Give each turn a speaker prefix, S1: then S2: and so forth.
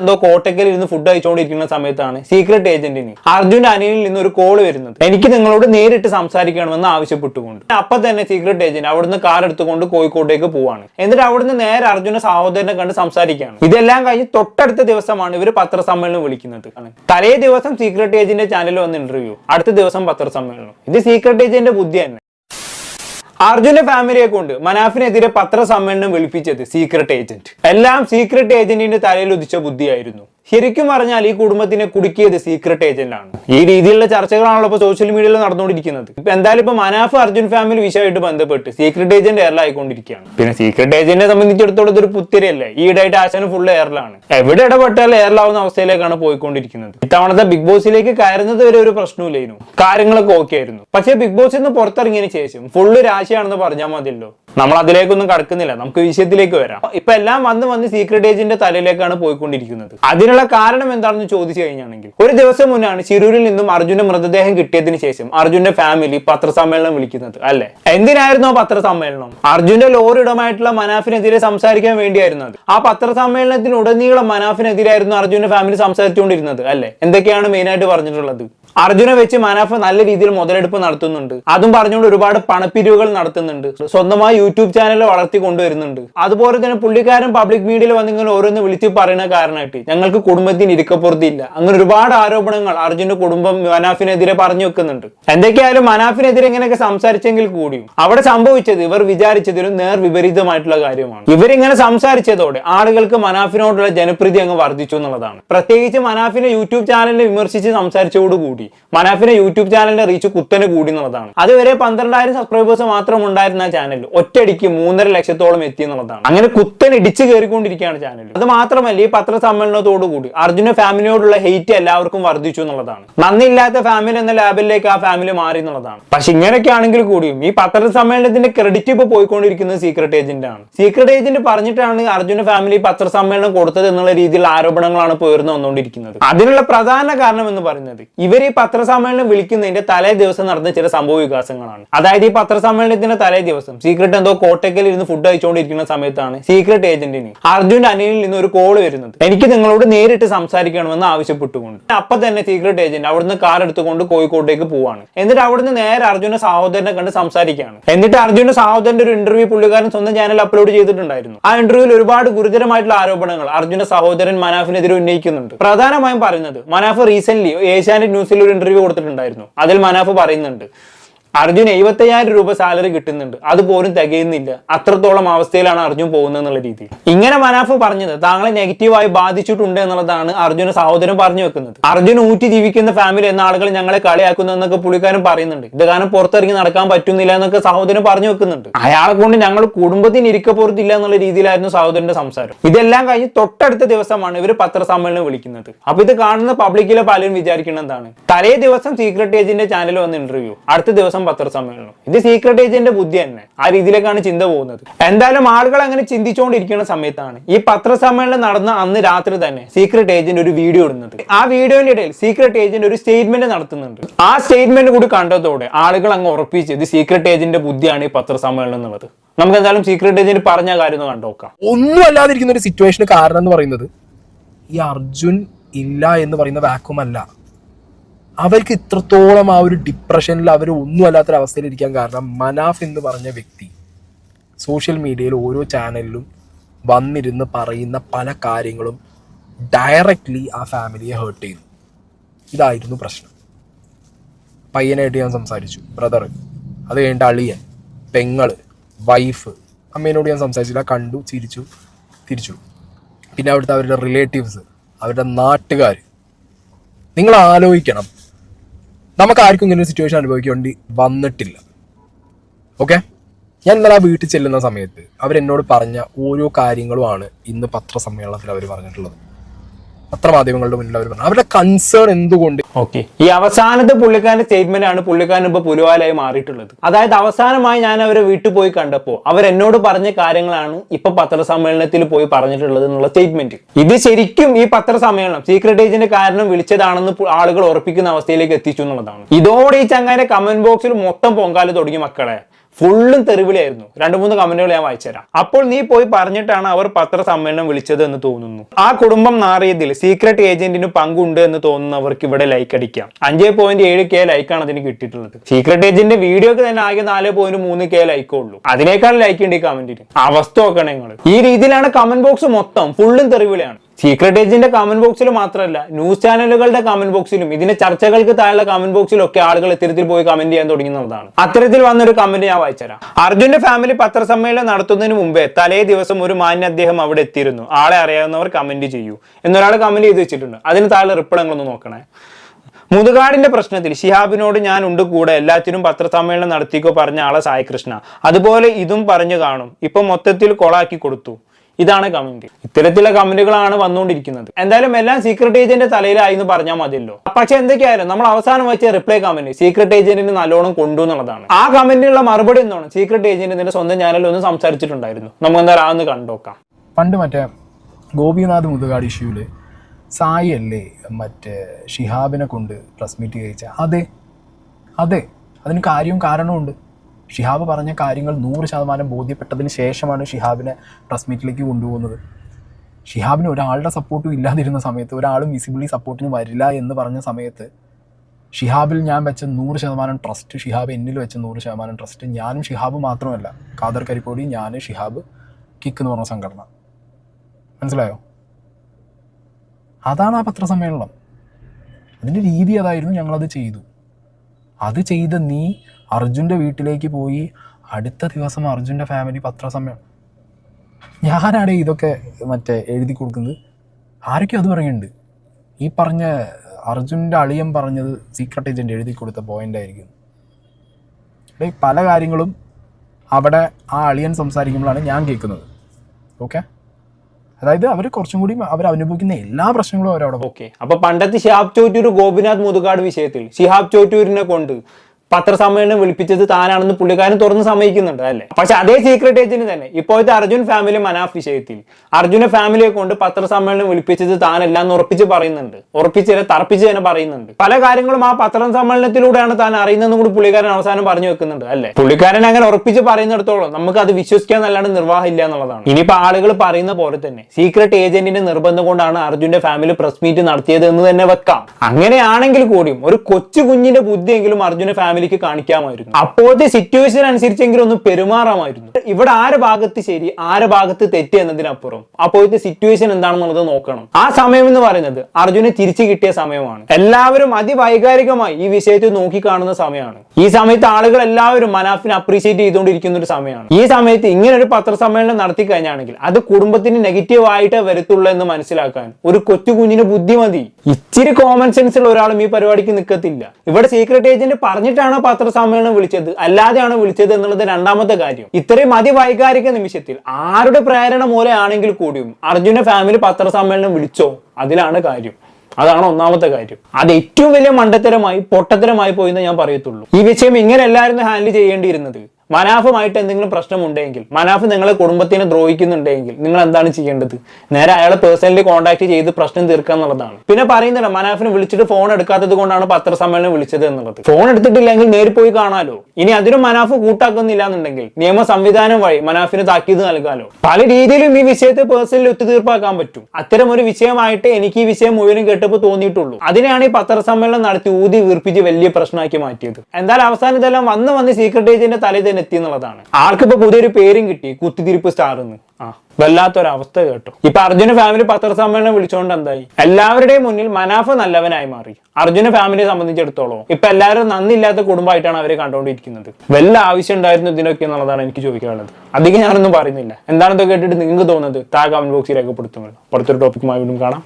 S1: എന്തോ കോട്ടയ്ക്കൽ ഇരുന്ന് ഫുഡ് കഴിച്ചുകൊണ്ടിരിക്കുന്ന സമയത്താണ് സീക്രട്ട് ഏജന്റിന് അർജുൻ അനിലിൽ നിന്ന് ഒരു കോൾ വരുന്നത്. എനിക്ക് നിങ്ങളോട് നേരിട്ട് സംസാരിക്കണമെന്ന് ആവശ്യപ്പെട്ടുകൊണ്ട്. അപ്പൊ തന്നെ സീക്രട്ട് ഏജന്റ് അവിടുന്ന് കാർ എടുത്തുകൊണ്ട് കോഴിക്കോട്ടേക്ക് പോവാണ്. എന്നിട്ട് അവിടുന്ന് നേരെ അർജുന സഹോദരനെ കണ്ട് സംസാരിക്കുകയാണ്. ഇതെല്ലാം കഴിഞ്ഞ് തൊട്ടടുത്ത ദിവസമാണ് ഇവർ പത്രസമ്മേളനം വിളിക്കുന്നത്. തലേ ദിവസം സീക്രട്ട് ഏജന്റിന്റെ ചാനലിൽ വന്ന് ഇന്റർവ്യൂ അടുത്ത ദിവസം പത്രസമ്മേളനം. ഇത് സീക്രട്ട് ഏജന്റിന്റെ ബുദ്ധി തന്നെ. അർജുന്റെ ഫാമിലിയെ കൊണ്ട് മനാഫിനെതിരെ പത്രസമ്മേളനം വിളിപ്പിച്ചത് സീക്രട്ട് ഏജന്റ് എല്ലാം സീക്രട്ട് ഏജന്റിന്റെ തലയിൽ ഉദിച്ച ബുദ്ധിയായിരുന്നു. ശരിക്കും പറഞ്ഞാൽ ഈ കുടുംബത്തിനെ കുടുക്കിയത് സീക്രട്ട് ഏജന്റാണ് ഈ രീതിയിലുള്ള ചർച്ചകളാണല്ലോ ഇപ്പൊ സോഷ്യൽ മീഡിയയിൽ നടന്നുകൊണ്ടിരിക്കുന്നത്. ഇപ്പൊ എന്തായാലും ഇപ്പൊ മനാഫ് അർജുൻ ഫാമിലി വിഷയമായിട്ട് ബന്ധപ്പെട്ട് സീക്രട്ട് ഏജന്റ് എയറിലായിക്കൊണ്ടിരിക്കുകയാണ് പിന്നെ സീക്രട്ട് ഏജന്റിനെ സംബന്ധിച്ചിടത്തോളം ഇതൊരു പുത്തിരിയല്ലേ? ഈയിടെയായിട്ട് ആശാന് ഫുള്ള് എയറിലാണ് എവിടെ ഇടപെട്ടാൽ എയറിലാവുന്ന അവസ്ഥയിലേക്കാണ് പോയിക്കൊണ്ടിരിക്കുന്നത്. ഇത്തവണത്തെ ബിഗ് ബോസിലേക്ക് കയറുന്നത് വരെ ഒരു പ്രശ്നമില്ലായിരുന്നു കാര്യങ്ങളൊക്കെ ഓക്കെ ആയിരുന്നു. പക്ഷേ ബിഗ് ബോസിൽ നിന്ന് പുറത്തിറങ്ങിയതിന് ശേഷം ഫുള്ള് രാശിയാണെന്ന് പറഞ്ഞാൽ മതിയല്ലോ. നമ്മൾ അതിലേക്കൊന്നും കടക്കുന്നില്ല. നമുക്ക് വിഷയത്തിലേക്ക് വരാം. ഇപ്പൊ എല്ലാം വന്ന് വന്ന് സീക്രട്ട് ഏജന്റിന്റെ തലയിലേക്കാണ് പോയിക്കൊണ്ടിരിക്കുന്നത്. അതിനുള്ള കാരണം എന്താണെന്ന് ചോദിച്ചു കഴിഞ്ഞാണെങ്കിൽ ഒരു ദിവസം മുന്നാണ് ശിരൂരിൽ നിന്നും അർജുന്റെ മൃതദേഹം കിട്ടിയതിന് ശേഷം അർജുന്റെ ഫാമിലി പത്രസമ്മേളനം വിളിക്കുന്നത് അല്ലെ? എന്തിനായിരുന്നു ആ പത്രസമ്മേളനം? അർജുന്റെ ലോറിടമായിട്ടുള്ള മനാഫിനെതിരെ സംസാരിക്കാൻ വേണ്ടിയായിരുന്നു അത്. ആ പത്രസമ്മേളനത്തിന് ഉടനീളം മനാഫിനെതിരായിരുന്നു അർജുന്റെ ഫാമിലി സംസാരിച്ചുകൊണ്ടിരുന്നത് അല്ലെ? എന്തൊക്കെയാണ് മെയിൻ ആയിട്ട് പറഞ്ഞിട്ടുള്ളത്? അർജുനെ വെച്ച് മനാഫ് നല്ല രീതിയിൽ മുതലെടുപ്പ് നടത്തുന്നുണ്ട്. അതും പറഞ്ഞുകൊണ്ട് ഒരുപാട് പണപ്പിരിവുകൾ നടത്തുന്നുണ്ട്. സ്വന്തമായി യൂട്യൂബ് ചാനൽ വളർത്തി കൊണ്ടുവരുന്നുണ്ട്. അതുപോലെ തന്നെ പുള്ളിക്കാരൻ പബ്ലിക് മീഡിയയിൽ വന്നിങ്ങനെ ഓരോന്ന് വിളിച്ച് പറയുന്ന കാരണമായിട്ട് ഞങ്ങൾക്ക് കുടുംബത്തിന് ഇരിക്കപ്പുറത്തില്ല അങ്ങനെ ഒരുപാട് ആരോപണങ്ങൾ അർജുന്റെ കുടുംബം മനാഫിനെതിരെ പറഞ്ഞു വെക്കുന്നുണ്ട്. എന്തൊക്കെയായാലും മനാഫിനെതിരെ ഇങ്ങനെയൊക്കെ സംസാരിച്ചെങ്കിൽ കൂടിയും അവിടെ സംഭവിച്ചത് ഇവർ വിചാരിച്ചതിലും നേർ വിപരീതമായിട്ടുള്ള കാര്യമാണ്. ഇവരിങ്ങനെ സംസാരിച്ചതോടെ ആളുകൾക്ക് മനാഫിനോടുള്ള ജനപ്രീതി അങ്ങ് വർദ്ധിച്ചു എന്നുള്ളതാണ്. പ്രത്യേകിച്ച് മനാഫിനെ യൂട്യൂബ് ചാനലിനെ വിമർശിച്ച് സംസാരിച്ചതോടുകൂടി മനാഫിന്റെ യൂട്യൂബ് ചാനലിന്റെ റീച്ച് കുത്തനെ കൂടി എന്നുള്ളതാണ്. അതുവരെ പന്ത്രണ്ടായിരം സബ്സ്ക്രൈബേഴ്സ് മാത്രം ഉണ്ടായിരുന്ന ചാനൽ ഒറ്റയടിക്ക് മൂന്നര ലക്ഷത്തോളം എത്തി എന്നുള്ളതാണ്. അങ്ങനെ കുത്തനെ ഇടിച്ച് കയറിക്കൊണ്ടിരിക്കുകയാണ് ചാനൽ അത് മാത്രമല്ല ഈ പത്രസമ്മേളനത്തോടു കൂടി അർജുന ഫാമിലിയോടുള്ള ഹെയ്റ്റ് എല്ലാവർക്കും വർദ്ധിച്ചു എന്നുള്ളതാണ്. നന്ദിയില്ലാത്ത ഫാമിലി എന്ന ലാബിലേക്ക് ആ ഫാമിലി മാറി എന്നുള്ളതാണ്. പക്ഷെ ഇങ്ങനെയൊക്കെ ആണെങ്കിൽ കൂടിയും ഈ പത്രസമ്മേളനത്തിന്റെ ക്രെഡിറ്റ് ഇപ്പൊ പോയിക്കൊണ്ടിരിക്കുന്നത് സീക്രട്ട് ഏജന്റ് ആണ്. സീക്രട്ട് ഏജന്റ് പറഞ്ഞിട്ടാണ് അർജുന ഫാമിലി പത്രസമ്മേളനം കൊടുത്തത് എന്നുള്ള രീതിയിലുള്ള ആരോപണങ്ങളാണ് ഉയർന്നു വന്നുകൊണ്ടിരിക്കുന്നത്. അതിനുള്ള പ്രധാന കാരണം എന്ന് പറയുന്നത് ഇവർ ഈ പത്രസമ്മേളനം വിളിക്കുന്നതിന്റെ തലേ ദിവസം നടന്ന ചില സംഭവ വികാസങ്ങളാണ്. അതായത് ഈ പത്രസമ്മേളനത്തിന്റെ തലേ ദിവസം സീക്രട്ട് എന്തോ കോട്ടയ്ക്കൽ ഇരുന്ന് ഫുഡ് കഴിച്ചുകൊണ്ടിരിക്കുന്ന സമയത്താണ് സീക്രട്ട് ഏജന്റിന് അർജുൻ അനിലിൽ നിന്ന് ഒരു കോൾ വരുന്നത്. എനിക്ക് നിങ്ങളോട് നേരിട്ട് സംസാരിക്കണമെന്ന് ആവശ്യപ്പെട്ടുകൊണ്ട്. അപ്പൊ തന്നെ സീക്രട്ട് ഏജന്റ് അവിടുന്ന് കാർ എടുത്തുകൊണ്ട് കോഴിക്കോട്ടേക്ക് പോവാണ്. എന്നിട്ട് അവിടുന്ന് നേരെ അർജുന സഹോദരനെ കണ്ട് സംസാരിക്കുകയാണ്. എന്നിട്ട് അർജുന സഹോദരന്റെ ഒരു ഇന്റർവ്യൂ പുള്ളിക്കാരൻ സ്വന്തം ചാനൽ അപ്ലോഡ് ചെയ്തിട്ടുണ്ടായിരുന്നു. ആ ഇന്റർവ്യൂവിൽ ഒരുപാട് ഗുരുതരമായിട്ടുള്ള ആരോപണങ്ങൾ അർജുന സഹോദരൻ മനാഫിനെതിരെ ഉന്നയിക്കുന്നുണ്ട്. പ്രധാനമായും പറയുന്നത് മനാഫ് റീസെന്റ് ഏഷ്യാനെറ്റ് ന്യൂസിൽ ഒരു ഇന്റർവ്യൂ കൊടുത്തിട്ടുണ്ടായിരുന്നു. അതിൽ മനാഫ് പറയുന്നുണ്ട്. അർജുൻ എഴുപത്തയ്യായിരം രൂപ സാലറി കിട്ടുന്നുണ്ട്. അതുപോലും തികയുന്നില്ല. അത്രത്തോളം അവസ്ഥയിലാണ് അർജുൻ പോകുന്നത് എന്നുള്ള രീതിയിൽ. ഇങ്ങനെ മനാഫ് പറഞ്ഞത് താങ്കളെ നെഗറ്റീവായി ബാധിച്ചിട്ടുണ്ട് എന്നുള്ളതാണ് അർജുന സഹോദരൻ പറഞ്ഞു വെക്കുന്നത്. അർജുൻ ഊറ്റി ജീവിക്കുന്ന ഫാമിലി എന്ന ആളുകൾ ഞങ്ങളെ കളിയാക്കുന്നു എന്നൊക്കെ പുള്ളിക്കാരൻ പറയുന്നുണ്ട്. ഇത് കാരണം പുറത്തിറങ്ങി നടക്കാൻ പറ്റുന്നില്ല എന്നൊക്കെ സഹോദരൻ പറഞ്ഞു വെക്കുന്നുണ്ട്. അയാളെ കൊണ്ട് ഞങ്ങൾ കുടുംബത്തിന് ഇരിക്കപ്പുറത്തില്ല എന്നുള്ള രീതിയിലായിരുന്നു സഹോദരന്റെ സംസാരം. ഇതെല്ലാം കഴിഞ്ഞ് തൊട്ടടുത്ത ദിവസമാണ് ഇവർ പത്രസമ്മേളനം വിളിക്കുന്നത്. അപ്പൊ ഇത് കാണുന്ന പബ്ലിക്കിലെ പലരും വിചാരിക്കുന്നത് എന്താണ്? തലേ ദിവസം സീക്രട്ട് ഏജന്റിന്റെ ചാനൽ വന്ന ഇന്റർവ്യൂ അടുത്ത ദിവസം പത്രസമ്മേളനം ഇത് സീക്രട്ട് ഏജന്റിന്റെ ബുദ്ധി തന്നെ. ആ രീതിയിലേക്കാണ് ചിന്ത പോകുന്നത്. എന്തായാലും ആളുകൾ അങ്ങനെ ചിന്തിച്ചുകൊണ്ടിരിക്കുന്ന സമയത്താണ് ഈ പത്രസമ്മേളനം നടന്ന അന്ന് രാത്രി തന്നെ സീക്രട്ട് ഏജന്റ് ഒരു വീഡിയോ ഇടുന്നത്. ആ വീഡിയോന്റെ ഇടയിൽ സീക്രട്ട് ഏജന്റ് ഒരു സ്റ്റേറ്റ്മെന്റ് നടത്തുന്നുണ്ട്. ആ സ്റ്റേറ്റ്മെന്റ് കൂടി കണ്ടതോടെ ആളുകൾ അങ്ങ് ഉറപ്പിച്ച് ഇത് സീക്രട്ട് ഏജന്റിന്റെ ബുദ്ധിയാണ് ഈ പത്രസമ്മേളനം എന്നുള്ളത്. നമുക്ക് എന്തായാലും സീക്രട്ട് ഏജന്റ് പറഞ്ഞ കാര്യം ഒന്ന് കണ്ടോക്കാം
S2: ഒന്നും അല്ലാതിരിക്കുന്ന ഒരു സിറ്റുവേഷന് കാരണം എന്ന് പറയുന്നത് ഈ അർജുൻ ഇല്ല എന്ന് പറയുന്ന വാക്വം അല്ല. അവർക്ക് ഇത്രത്തോളം ആ ഒരു ഡിപ്രഷനിൽ അവർ ഒന്നും ഇരിക്കാൻ കാരണം മനാഫ് എന്ന് പറഞ്ഞ വ്യക്തി സോഷ്യൽ മീഡിയയിൽ ഓരോ ചാനലിലും വന്നിരുന്ന് പറയുന്ന പല കാര്യങ്ങളും ഡയറക്റ്റ്ലി ആ ഫാമിലിയെ ഹേർട്ട് ചെയ്തു. ഇതായിരുന്നു പ്രശ്നം. പയ്യനായിട്ട് ഞാൻ സംസാരിച്ചു. ബ്രദർ അത് കഴിഞ്ഞിട്ട് അളിയൻ പെങ്ങൾ വൈഫ് അമ്മേനോട് ഞാൻ സംസാരിച്ചില്ല. കണ്ടു ചിരിച്ചു തിരിച്ചു. പിന്നെ അവിടുത്തെ അവരുടെ റിലേറ്റീവ്സ് അവരുടെ നാട്ടുകാർ നിങ്ങൾ ആലോചിക്കണം. നമുക്ക് ആർക്കും ഇങ്ങനെ ഒരു സിറ്റുവേഷൻ അനുഭവിക്കേണ്ടി വന്നിട്ടില്ല. ഓക്കെ ഞാൻ ഇന്നലെ ആ വീട്ടിൽ ചെല്ലുന്ന സമയത്ത് അവരെന്നോട് പറഞ്ഞ ഓരോ കാര്യങ്ങളുമാണ് ഇന്ന് പത്രസമ്മേളനത്തിൽ അവർ പറഞ്ഞിട്ടുള്ളത്. പത്രമാധ്യമങ്ങളുടെ മുന്നിൽ അവർ പറഞ്ഞു. അവരുടെ കൺസേൺ എന്തുകൊണ്ട്?
S1: ഓക്കെ ഈ അവസാനത്തെ പുള്ളിക്കാരന്റെ സ്റ്റേറ്റ്മെന്റ് ആണ് പുള്ളിക്കാരൻ ഇപ്പൊ പുലുവാലായി മാറിയിട്ടുള്ളത്. അതായത് അവസാനമായി ഞാൻ അവരെ വീട്ടിൽ പോയി കണ്ടപ്പോൾ അവരെന്നോട് പറഞ്ഞ കാര്യങ്ങളാണ് ഇപ്പൊ പത്രസമ്മേളനത്തിൽ പോയി പറഞ്ഞിട്ടുള്ളത് എന്നുള്ള സ്റ്റേറ്റ്മെന്റ് ഇത് ശരിക്കും ഈ പത്രസമ്മേളനം സീക്രട്ട് ഏജന്റ് കാരണം വിളിച്ചതാണെന്ന് ആളുകൾ ഉറപ്പിക്കുന്ന അവസ്ഥയിലേക്ക് എത്തിച്ചു എന്നുള്ളതാണ്. ഇതോടെ ഈ ചങ്ങാന്റെ കമന്റ് ബോക്സിൽ മൊത്തം പൊങ്കാല തുടങ്ങി മക്കളെ. ഫുള്ളും തെറിവിളിയായിരുന്നു. രണ്ടു മൂന്ന് കമന്റുകൾ ഞാൻ വായിച്ചുതരാം അപ്പോൾ നീ പോയി പറഞ്ഞിട്ടാണ് അവർ പത്രസമ്മേളനം വിളിച്ചത് എന്ന് തോന്നുന്നു. ആ കുടുംബം നാറിയതിൽ സീക്രട്ട് ഏജന്റിന് പങ്കുണ്ട് എന്ന് തോന്നുന്നവർക്ക് ഇവിടെ ലൈക്ക് അടിക്കാം. അഞ്ചേ പോയിന്റ് ഏഴ് കെ ലൈക്കാണ് അതിന് കിട്ടിയിട്ടുള്ളത്. സീക്രട്ട് ഏജന്റിന്റെ വീഡിയോക്ക് തന്നെ ആകെ നാല് പോയിന്റ് മൂന്ന് കെ ലൈക്കേ ഉള്ളൂ. അതിനേക്കാൾ ലൈക്ക് ഉണ്ട് ഈ കമന്റിന് അവസ്ഥ നോക്കണേ നിങ്ങൾ ഈ രീതിയിലാണ് കമന്റ് ബോക്സ് മൊത്തം ഫുള്ളും തെറിവിളിയാണ്. സീക്രട്ട് ഏജിന്റെ കമന്റ് ബോക്സിൽ മാത്രമല്ല ന്യൂസ് ചാനലുകളുടെ കമന്റ് ബോക്സിലും ഇതിന്റെ ചർച്ചകൾക്ക് താഴെ കമന്റ് ബോക്സിലും ഒക്കെ ആളുകൾ ഇത്തരത്തിൽ പോയി കമന്റ് ചെയ്യാൻ തുടങ്ങുന്നതാണ് അത്തരത്തിൽ വന്നൊരു കമന്റ് ഞാൻ വായിച്ചുതരാം അർജുന്റെ ഫാമിലി പത്രസമ്മേളനം നടത്തുന്നതിന് മുമ്പേ തലേ ദിവസം ഒരു മാന്യ അദ്ദേഹം അവിടെ എത്തിയിരുന്നു. ആളെ അറിയാവുന്നവർ കമന്റ് ചെയ്യൂ. എന്നൊരാൾ കമന്റ് ചെയ്ത് വെച്ചിട്ടുണ്ട്. അതിന് താഴെ റിപ്ലൈ നിങ്ങളൊന്ന് നോക്കണേ. മുതുകാടിന്റെ പ്രശ്നത്തിൽ ഷിഹാബിനോട് ഞാൻ ഉണ്ട് കൂടെ എല്ലാത്തിനും പത്രസമ്മേളനം നടത്തിക്കോ പറഞ്ഞ ആളെ സായികൃഷ്ണ. അതുപോലെ ഇതും പറഞ്ഞു കാണും. ഇപ്പൊ മൊത്തത്തിൽ കൊളാക്കി കൊടുത്തു. ഇതാണ് കമന്റ് ഇത്തരത്തിലുള്ള കമന്റുകളാണ് വന്നുകൊണ്ടിരിക്കുന്നത്. എന്തായാലും എല്ലാം സീക്രട്ട് ഏജന്റ് തലയിലായി എന്ന് പറഞ്ഞാൽ മതിയല്ലോ. പക്ഷെ എന്തൊക്കെയായാലും നമ്മൾ അവസാനം വെച്ച റിപ്ലൈ കമന്റ് സീക്രട്ട് ഏജന്റിന് നല്ലോണം കൊണ്ടു എന്നുള്ളതാണ്. ആ കമന്റിനുള്ള മറുപടി എന്താണ്? സീക്രട്ട് ഏജന്റ് ഇതിന്റെ സ്വന്തം ചാനലിൽ ഒന്ന് സംസാരിച്ചിട്ടുണ്ടായിരുന്നു. നമുക്ക് എന്തായാലും ആന്ന് കണ്ടോക്കാം
S2: പണ്ട് മറ്റേ ഗോപിനാഥ് മുതുകാട് ഇഷ്യൂൽ സായി അല്ലേ മറ്റേ ഷിഹാബിനെ കൊണ്ട് പ്രസ് മീറ്റ് കഴിച്ച അതെ. അതെ. അതിന് കാര്യവും കാരണമുണ്ട് ഷിഹാബ് പറഞ്ഞ കാര്യങ്ങൾ നൂറ് ശതമാനം ബോധ്യപ്പെട്ടതിന് ശേഷമാണ് ഷിഹാബിനെ പ്രസ് മീറ്റിലേക്ക് കൊണ്ടുപോകുന്നത്. ഷിഹാബിന് ഒരാളുടെ സപ്പോർട്ടും ഇല്ലാതിരുന്ന സമയത്ത് ഒരാളും വിസിബിളി സപ്പോർട്ടിന് വരില്ല എന്ന് പറഞ്ഞ സമയത്ത് ഷിഹാബിൽ ഞാൻ വെച്ച നൂറ് ശതമാനം ട്രസ്റ്റ് ഷിഹാബ് എന്നിൽ വെച്ച നൂറ് ശതമാനം ട്രസ്റ്റ് ഞാനും ഷിഹാബ് മാത്രമല്ല ഖാദർ കരിപ്പോടി ഞാൻ ഷിഹാബ് കിക്ക് എന്ന് പറഞ്ഞ സംഘടന. മനസ്സിലായോ? അതാണ് ആ പത്രസമ്മേളനം. അതിന്റെ രീതി അതായിരുന്നു ഞങ്ങളത് ചെയ്തു. അത് ചെയ്ത നീ അർജുന്റെ വീട്ടിലേക്ക് പോയി അടുത്ത ദിവസം അർജുന്റെ ഫാമിലി പത്രസമ്മേളനം. ഞാനാണ് ഇതൊക്കെ മറ്റേ എഴുതി കൊടുക്കുന്നത്. ആരൊക്കെ അത് പറയുന്നുണ്ട്. ഈ പറഞ്ഞ അർജുന്റെ അളിയൻ പറഞ്ഞത് സീക്രട്ട് ഏജന്റ് എഴുതി കൊടുത്ത പോയിന്റ് ആയിരിക്കും. പല കാര്യങ്ങളും അവിടെ ആ അളിയൻ സംസാരിക്കുമ്പോഴാണ് ഞാൻ കേൾക്കുന്നത്. ഓക്കെ അതായത് അവർ കുറച്ചും കൂടി അവർ അനുഭവിക്കുന്ന എല്ലാ പ്രശ്നങ്ങളും അവരവിടെ
S1: ഓക്കെ അപ്പൊ പണ്ടത്തെ ഷിഹാബ് ചോറ്റൂർ ഗോപിനാഥ് മുതുകാട് വിഷയത്തിൽ. ഷിഹാബ് ചോറ്റൂരിനെ കൊണ്ട് പത്രസമ്മേളനം വിളിപ്പിച്ചത് താനാണെന്ന് പുള്ളിക്കാരൻ തുറന്ന് സമ്മതിക്കുന്നുണ്ട് അല്ലേ? പക്ഷെ അതേ സീക്രട്ട് ഏജന്റ് തന്നെ. ഇപ്പോഴത്തെ അർജുൻ ഫാമിലി മനാഫ് വിഷയത്തിൽ. അർജുന ഫാമിലിയെ കൊണ്ട് പത്രസമ്മേളനം വിളിപ്പിച്ചത് താനല്ല എന്ന് ഉറപ്പിച്ച് പറയുന്നുണ്ട്. ഉറപ്പിച്ച് തറപ്പിച്ച് തന്നെ പറയുന്നുണ്ട്. പല കാര്യങ്ങളും ആ പത്ര സമ്മേളനത്തിലൂടെയാണ് താൻ അറിയുന്നതെന്ന് കൂടി പുള്ളിക്കാരൻ അവസാനം പറഞ്ഞു വെക്കുന്നുണ്ട് അല്ലേ? പുള്ളിക്കാരൻ അങ്ങനെ ഉറപ്പിച്ച് പറയുന്നിടത്തോളം നമുക്ക് അത് വിശ്വസിക്കാൻ നല്ലാണ്ട് നിർവാഹം ഇല്ല എന്നുള്ളതാണ്. ഇനിയിപ്പോ ആളുകൾ പറയുന്ന പോലെ തന്നെ സീക്രട്ട് ഏജന്റിന്റെ നിർബന്ധം കൊണ്ടാണ് അർജുന്റെ ഫാമിലി പ്രസ് മീറ്റ് നടത്തിയത് എന്ന് തന്നെ വെക്കാം. അങ്ങനെയാണെങ്കിൽ കൂടിയും ഒരു കൊച്ചു കുഞ്ഞിന്റെ ബുദ്ധിയെങ്കിലും അർജുന ഫാമിലിക്ക് കാണിക്കാമായിരുന്നു. അപ്പോഴത്തെ സിറ്റുവേഷൻ അനുസരിച്ചെങ്കിലും ഒന്ന് പെരുമാറാമായിരുന്നു. ഇവിടെ ആരെ ഭാഗത്ത് ശരി ആരെ ഭാഗത്ത് തെറ്റ് എന്നതിനപ്പുറം അപ്പോഴത്തെ സിറ്റുവേഷൻ എന്താണെന്നുള്ളത് നോക്കണം. ആ സമയം എന്ന് പറയുന്നത് അർജുനെ തിരിച്ചു കിട്ടിയ സമയമാണ്. എല്ലാവരും അതിവൈകാരികമായി ഈ വിഷയത്തെ നോക്കിക്കാണുന്ന സമയമാണ്. ഈ സമയത്ത് ആളുകൾ എല്ലാവരും മനാഫിനെ അപ്രീഷിയേറ്റ് ചെയ്തുകൊണ്ടിരിക്കുന്ന ഒരു സമയമാണ്. ഈ സമയത്ത് ഇങ്ങനെ ഒരു പത്രസമ്മേളനം നടത്തി കഴിഞ്ഞാണെങ്കിൽ അത് കുടുംബത്തിന് നെഗറ്റീവ് ആയിട്ടേ വരത്തുള്ളൂ എന്ന് മനസ്സിലാക്കാൻ ഒരു കൊച്ചു കുഞ്ഞിന് ബുദ്ധിമതി. ഇച്ചിരി കോമൺ ഉള്ള ഒരാളും ഈ പരിപാടിക്ക് നിൽക്കത്തില്ല ഇവിടെ സീക്രട്ട് ഏജന്റ് പറഞ്ഞിട്ടാണ് പത്രസമ്മേളനം വിളിച്ചത് അല്ലാതെയാണ് വിളിച്ചത് എന്നുള്ളത് രണ്ടാമത്തെ കാര്യം. ഇത്രയും അതിവൈകാരിക നിമിഷത്തിൽ ആരുടെ പ്രേരണ മൂലയാണെങ്കിൽ കൂടിയും അർജുന ഫാമിലി പത്രസമ്മേളനം വിളിച്ചോ? അതിലാണ് കാര്യം. അതാണ് ഒന്നാമത്തെ കാര്യം. അത് ഏറ്റവും വലിയ മണ്ടത്തരമായി പൊട്ടത്തരമായി പോയെന്ന് ഞാൻ പറയത്തുള്ളൂ. ഈ വിഷയം ഇങ്ങനെ എല്ലാവരും ഹാൻഡിൽ ചെയ്യേണ്ടിയിരുന്നത്. മനാഫുമായിട്ട് എന്തെങ്കിലും പ്രശ്നമുണ്ടെങ്കിൽ മനാഫ് നിങ്ങളെ കുടുംബത്തിനെ ദ്രോഹിക്കുന്നുണ്ടെങ്കിൽ നിങ്ങൾ എന്താണ് ചെയ്യേണ്ടത്? നേരെ അയാളെ പേഴ്സണലി കോൺടാക്ട് ചെയ്ത് പ്രശ്നം തീർക്കുക എന്നുള്ളതാണ്. പിന്നെ പറയുന്നില്ല മനാഫിനെ വിളിച്ചിട്ട് ഫോൺ എടുക്കാത്തത് കൊണ്ടാണ് പത്രസമ്മേളനം വിളിച്ചത് എന്നുള്ളത്. ഫോൺ എടുത്തിട്ടില്ലെങ്കിൽ നേരിൽ പോയി കാണാലോ? ഇനി അതിനും മനാഫ് കൂട്ടാക്കുന്നില്ല എന്നുണ്ടെങ്കിൽ നിയമ സംവിധാനം വഴി മനാഫിന് താക്കീത് നൽകാലോ? പല രീതിയിലും ഈ വിഷയത്തെ പേഴ്സണലി ഒത്തുതീർപ്പാക്കാൻ പറ്റും. അത്തരം ഒരു വിഷയമായിട്ട് എനിക്ക് ഈ വിഷയം മുഴുവനും കേട്ടപ്പോൾ തോന്നിയിട്ടുള്ളൂ. അതിനെയാണ് ഈ പത്രസമ്മേളനം നടത്തി ഊതി വീർപ്പിച്ച് വലിയ പ്രശ്നമാക്കി മാറ്റിയത്. എന്തായാലും അവസാനം ഇതെല്ലാം വന്ന് വന്ന് സീക്രട്ട് ഏജന്റിന്റെ തലയിൽ എത്തി എന്നുള്ളതാണ് ആൾക്കിപ്പോ പുതിയൊരു പേരും കിട്ടി കുത്തിതിരിപ്പ് സ്റ്റാർന്ന്. ആ. വല്ലാത്തൊരവസ്ഥ കേട്ടോ. ഇപ്പൊ അർജുന ഫാമിലി പത്രസമ്മേളനം വിളിച്ചുകൊണ്ട് എന്തായി? എല്ലാവരുടെയും മുന്നിൽ മനാഫ് നല്ലവനായി മാറി. അർജുന ഫാമിലിയെ സംബന്ധിച്ചിടത്തോളം ഇപ്പൊ എല്ലാവരും നന്ദിയില്ലാത്ത കുടുംബമായിട്ടാണ് അവരെ കണ്ടുകൊണ്ടിരിക്കുന്നത് വല്ല ആവശ്യം ഉണ്ടായിരുന്നു ഇതിനൊക്കെ എന്നുള്ളതാണ് എനിക്ക് ചോദിക്കാനുള്ളത്. അധികം ഞാനൊന്നും പറയുന്നില്ല. എന്താണെന്നൊക്കെ കേട്ടിട്ട് നിങ്ങൾക്ക് തോന്നുന്നത്? താ കമന്റ് ബോക്സിൽ രേഖപ്പെടുത്തുമല്ലോ അടുത്തൊരു ടോപ്പിക്കുമായി വീണ്ടും കാണാം.